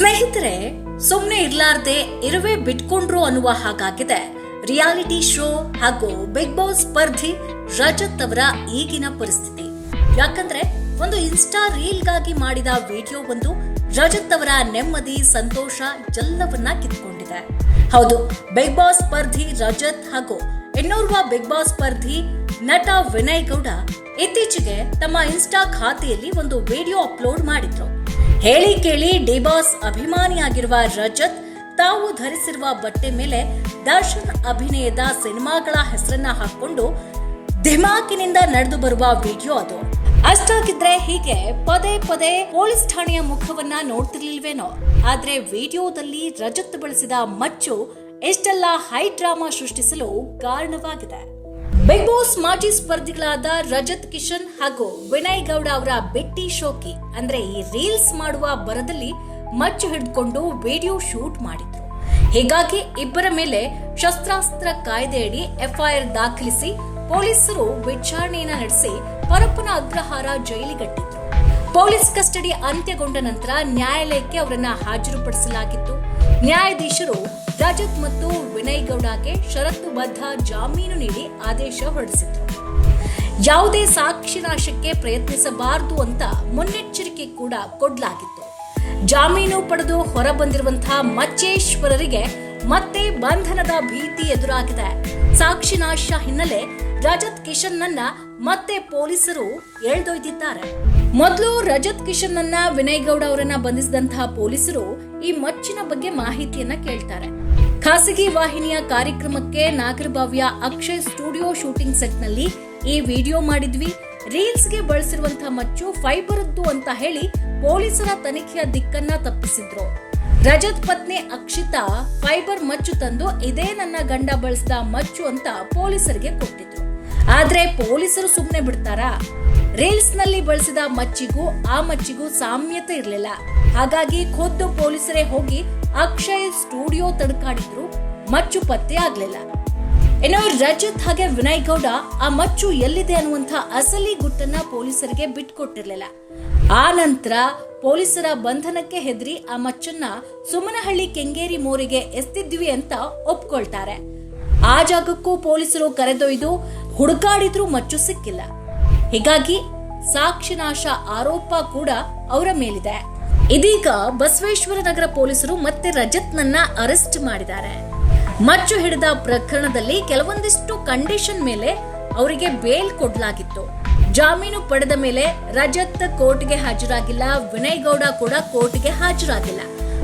ಸ್ನೇಹಿತರೆ, ಸುಮ್ನೆ ಇರ್ಲಾರ್ದೆ ಇರುವೆ ಬಿಟ್ಕೊಂಡ್ರು ಅನ್ನುವ ಹಾಗಾಗಿದೆ. ರಿಯಾಲಿಟಿ ಶೋ ಹಾಗೂ ಬಿಗ್ ಬಾಸ್ ಸ್ಪರ್ಧಿ ರಜತ್ ಅವರ ಈಗಿನ ಪರಿಸ್ಥಿತಿ. ಯಾಕಂದ್ರೆ ಒಂದು ಇನ್ಸ್ಟಾ ರೀಲ್ಗಾಗಿ ಮಾಡಿದ ವಿಡಿಯೋ ಒಂದು ರಜತ್ ಅವರ ನೆಮ್ಮದಿ, ಸಂತೋಷ ಎಲ್ಲವನ್ನ ಕಿತ್ಕೊಂಡಿದೆ. ಹೌದು ಬಿಗ್ ಬಾಸ್ ಸ್ಪರ್ಧಿ ರಜತ್ ಹಾಗೂ ಇನ್ನೋರ್ವ ಬಿಗ್ ಬಾಸ್ ಸ್ಪರ್ಧಿ ನಟ ವಿನಯ್ ಗೌಡ ಇತ್ತೀಚೆಗೆ ತಮ್ಮ ಇನ್ಸ್ಟಾ ಖಾತೆಯಲ್ಲಿ ಒಂದು ವಿಡಿಯೋ ಅಪ್ಲೋಡ್ ಮಾಡಿದ್ರು. ಹೇಳಿ ಕೇಳಿ ಡಿಬಾಸ್ ಅಭಿಮಾನಿಯಾಗಿರುವ ರಜತ್, ತಾವು ಧರಿಸಿರುವ ಬಟ್ಟೆ ಮೇಲೆ ದರ್ಶನ್ ಅಭಿನಯದ ಸಿನಿಮಾಗಳ ಹೆಸರನ್ನ ಹಾಕೊಂಡು ಧಿಮಾಕಿನಿಂದ ನಡೆದು ಬರುವ ವಿಡಿಯೋ ಅದು. ಅಷ್ಟಾಗಿದ್ರೆ ಹೀಗೆ ಪದೇ ಪದೇ ಪೊಲೀಸ್ ಠಾಣೆಯ ಮುಖವನ್ನ ನೋಡ್ತಿರ್ಲಿಲ್ವೇನೋ? ಆದ್ರೆ ವಿಡಿಯೋದಲ್ಲಿ ರಜತ್ ಬಳಸಿದ ಮಚ್ಚು ಎಷ್ಟೆಲ್ಲ ಹೈ ಡ್ರಾಮಾ ಸೃಷ್ಟಿಸಲು ಕಾರಣವಾಗಿದೆ. ಬಿಗ್ ಬಾಸ್ ಮಾಜಿ ಸ್ಪರ್ಧಿಗಳಾದ ರಜತ್ ಕಿಶನ್ ಹಾಗೂ ವಿನಯ್ ಗೌಡ ಅವರ ಬೆಟ್ಟಿ ಶೋಕಿ, ಅಂದ್ರೆ ಈ ರೀಲ್ಸ್ ಮಾಡುವ ಬರದಲ್ಲಿ ಮಚ್ಚು ಹಿಡಿದುಕೊಂಡು ವಿಡಿಯೋ ಶೂಟ್ ಮಾಡಿದ್ರು. ಹೀಗಾಗಿ ಇಬ್ಬರ ಮೇಲೆ ಶಸ್ತ್ರಾಸ್ತ್ರ ಕಾಯ್ದೆಯಡಿ ಎಫ್ಐಆರ್ ದಾಖಲಿಸಿ ಪೊಲೀಸರು ವಿಚಾರಣೆಯನ್ನ ನಡೆಸಿ ಪರಪ್ಪನ ಅಗ್ರಹಾರ ಜೈಲಿಗಟ್ಟಿದ್ರು. ಪೊಲೀಸ್ ಕಸ್ಟಡಿ ಅಂತ್ಯಗೊಂಡ ನಂತರ ನ್ಯಾಯಾಲಯಕ್ಕೆ ಅವರನ್ನ ಹಾಜರುಪಡಿಸಲಾಗಿತ್ತು. ನ್ಯಾಯಾಧೀಶರು ರಜತ್ ಮತ್ತು ವಿನಯ್ ಗೌಡಗೆ ಷರತ್ತುಬದ್ಧ ಜಾಮೀನು ನೀಡಿ ಆದೇಶ ಹೊರಡಿಸಿದ್ರು. ಯಾವುದೇ ಸಾಕ್ಷಿ ನಾಶಕ್ಕೆ ಪ್ರಯತ್ನಿಸಬಾರದು ಅಂತ ಮುನ್ನೆಚ್ಚರಿಕೆ ಕೂಡ ಕೊಡಲಾಗಿತ್ತು. ಜಾಮೀನು ಪಡೆದು ಹೊರಬಂದಿರುವಂತಹ ಮಚ್ಚೇಶ್ವರರಿಗೆ ಮತ್ತೆ ಬಂಧನದ ಭೀತಿ ಎದುರಾಗಿದೆ. ಸಾಕ್ಷಿ ನಾಶ ಹಿನ್ನೆಲೆ ರಜತ್ ಕಿಶನ್ ನನ್ನ ಮತ್ತೆ ಪೊಲೀಸರು ಎಳ್ದೊಯ್ದಿದ್ದಾರೆ. ಮೊದಲು ರಜತ್ ಕಿಶನ್ ಅನ್ನ ವಿನಯ್ ಗೌಡ ಅವರನ್ನ ಬಂಧಿಸಿದಂತಹ ಪೊಲೀಸರು ಈ ಮಚ್ಚಿನ ಬಗ್ಗೆ ಮಾಹಿತಿಯನ್ನ ಕೇಳ್ತಾರೆ. ಖಾಸಗಿ ವಾಹಿನಿಯ ಕಾರ್ಯಕ್ರಮಕ್ಕೆ ನಾಗರಭಾವ್ಯ ಅಕ್ಷಯ್ ಸ್ಟುಡಿಯೋ ಶೂಟಿಂಗ್ ಸೆಟ್ನಲ್ಲಿ ಈ ವಿಡಿಯೋ ಮಾಡಿದ್ವಿ. ರೀಲ್ಸ್ಗೆ ಬಳಸಿರುವಂತಹ ಮಚ್ಚು ಫೈಬರದ್ದು ಅಂತ ಹೇಳಿ ಪೊಲೀಸರ ತನಿಖೆಯ ದಿಕ್ಕನ್ನ ತಪ್ಪಿಸಿದ್ರು. ರಜತ್ ಪತ್ನಿ ಅಕ್ಷಿತಾ ಫೈಬರ್ ಮಚ್ಚು ತಂದು ಇದೇ ನನ್ನ ಗಂಡ ಬಳಸಿದ ಮಚ್ಚು ಅಂತ ಪೊಲೀಸರಿಗೆ ಕೊಟ್ಟಿದ್ರು. ಆದ್ರೆ ಪೊಲೀಸರು ಸುಮ್ಮನೆ ಬಿಡ್ತಾರಾ? ರೀಲ್ಸ್ನಲ್ಲಿ ಬಳಸಿದ ಮಚ್ಚಿಗೂ ಆ ಮಚ್ಚಿಗೂ ಸಾಮ್ಯತೆ ಇರಲಿಲ್ಲ. ಹಾಗಾಗಿ ಖುದ್ದು ಪೊಲೀಸರೇ ಹೋಗಿ ಅಕ್ಷಯ್ ಸ್ಟುಡಿಯೋ ತಡ್ಕಾಡಿದ್ರು, ಮಚ್ಚು ಪತ್ತೆ ಆಗ್ಲಿಲ್ಲ. ಇನ್ನು ರಜತ್ ಹಾಗೆ ವಿನಯ್ ಗೌಡ, ಆ ಮಚ್ಚು ಎಲ್ಲಿದೆ ಅನ್ನುವಂಥ ಅಸಲಿ ಗುಟ್ಟನ್ನ ಪೊಲೀಸರಿಗೆ ಬಿಟ್ಕೊಟ್ಟಿರ್ಲಿಲ್ಲ. ಆ ನಂತರ ಪೊಲೀಸರ ಬಂಧನಕ್ಕೆ ಹೆದರಿ ಆ ಮಚ್ಚನ್ನ ಸುಮನಹಳ್ಳಿ ಕೆಂಗೇರಿ ಮೋರಿಗೆ ಎಸ್ತಿದ್ವಿ ಅಂತ ಒಪ್ಕೊಳ್ತಾರೆ. ಆ ಜಾಗಕ್ಕೂ ಪೊಲೀಸರು ಕರೆದೊಯ್ದು ಹುಡುಕಾಡಿದ್ರೂ ಮಚ್ಚು ಸಿಕ್ಕಿಲ್ಲ. ಹೀಗಾಗಿ ಸಾಕ್ಷಿನಾಶ ಆರೋಪ ಕೂಡ ಅವರ ಮೇಲಿದೆ. ಇದೀಗ ಬಸವೇಶ್ವರ ನಗರ ಪೊಲೀಸರು ಮತ್ತೆ ರಜತ್ನನ್ನ ಅರೆಸ್ಟ್ ಮಾಡಿದ್ದಾರೆ. ಮಚ್ಚು ಹಿಡಿದ ಪ್ರಕರಣದಲ್ಲಿ ಕೆಲವೊಂದಿಷ್ಟು ಕಂಡೀಷನ್ ಮೇಲೆ ಅವರಿಗೆ ಬೇಲ್ ಕೊಡಲಾಗಿತ್ತು. ಜಾಮೀನು ಪಡೆದ ಮೇಲೆ ರಜತ್ ಕೋರ್ಟ್ಗೆ ಹಾಜರಾಗಿಲ್ಲ ವಿನಯ್ ಗೌಡ ಕೂಡ ಕೋರ್ಟ್ಗೆ ಹಾಜರಾಗಿಲ್ಲ.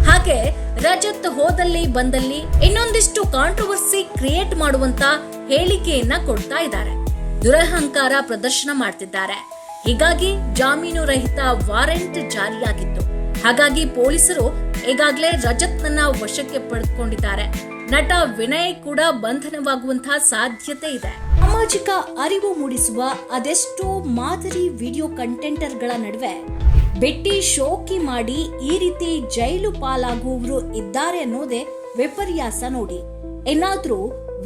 ಹಾಗೆ ರಜತ್ ಹೋದಲ್ಲಿ ಬಂದಲ್ಲಿ ಇನ್ನೊಂದಿಷ್ಟು ಕಾಂಟ್ರವರ್ಸಿ ಕ್ರಿಯೇಟ್ ಮಾಡುವಂತ ಹೇಳಿಕೆಯನ್ನ ಕೊಡ್ತಾ ಇದ್ದಾರೆ. ದುರಹಂಕಾರ ಪ್ರದರ್ಶನ ಮಾಡ್ತಿದ್ದಾರೆ. ಹೀಗಾಗಿ ಜಾಮೀನು ರಹಿತ ವಾರೆಂಟ್ ಜಾರಿಯಾಗಿತ್ತು. ಹಾಗಾಗಿ ಪೊಲೀಸರು ಈಗಾಗಲೇ ರಜತ್ನನ್ನ ವಶಕ್ಕೆ ಪಡೆದುಕೊಂಡಿದ್ದಾರೆ. ನಟ ವಿನಯ್ ಕೂಡ ಬಂಧನವಾಗುವಂತಹ ಸಾಧ್ಯತೆ ಇದೆ. ಸಾಮಾಜಿಕ ಅರಿವು ಮೂಡಿಸುವ ಅದೆಷ್ಟೋ ಮಾದರಿ ವಿಡಿಯೋ ಕಂಟೆಂಟರ್ಗಳ ನಡುವೆ ಬೆಟ್ಟಿ ಶೋಕಿ ಮಾಡಿ ಈ ರೀತಿ ಜೈಲು ಪಾಲಾಗುವವರು ಇದ್ದಾರೆ ಅನ್ನೋದೇ ವಿಪರ್ಯಾಸ ನೋಡಿ. ಏನಾದ್ರೂ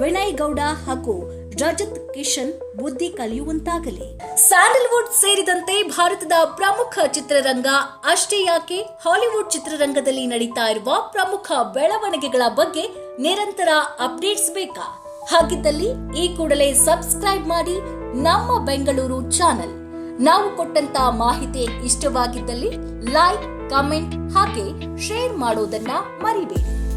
ವಿನಯ್ ಗೌಡ ಹಾಗೂ ರಜತ್, ಕಿಶನ್, ಬುದ್ಧಿ ಕಲಿಯುವಂತಾಗಲಿ. ಸ್ಯಾಂಡಲ್ವುಡ್ ಸೇರಿದಂತೆ ಭಾರತದ ಪ್ರಮುಖ ಚಿತ್ರರಂಗ ಅಷ್ಟೇ ಯಾಕೆ? ಹಾಲಿವುಡ್ ಚಿತ್ರರಂಗದಲ್ಲಿ ನಡೀತಾ ಇರುವ ಪ್ರಮುಖ ಬೆಳವಣಿಗೆಗಳ ಬಗ್ಗೆ ನಿರಂತರ ಅಪ್ಡೇಟ್ಸ್ ಬೇಕಾ? ಹಾಗಿದ್ದಲ್ಲಿ ಈ ಕೂಡಲೇ ಸಬ್ಸ್ಕ್ರೈಬ್ ಮಾಡಿ ನಮ್ಮ ಬೆಂಗಳೂರು ಚಾನೆಲ್. ನಾವು ಕೊಟ್ಟಂತ ಮಾಹಿತಿ ಇಷ್ಟವಾಗಿದ್ದಲ್ಲಿ ಲೈಕ್, ಕಮೆಂಟ್ ಹಾಗೆ ಶೇರ್ ಮಾಡೋದನ್ನ ಮರಿಬೇಡಿ.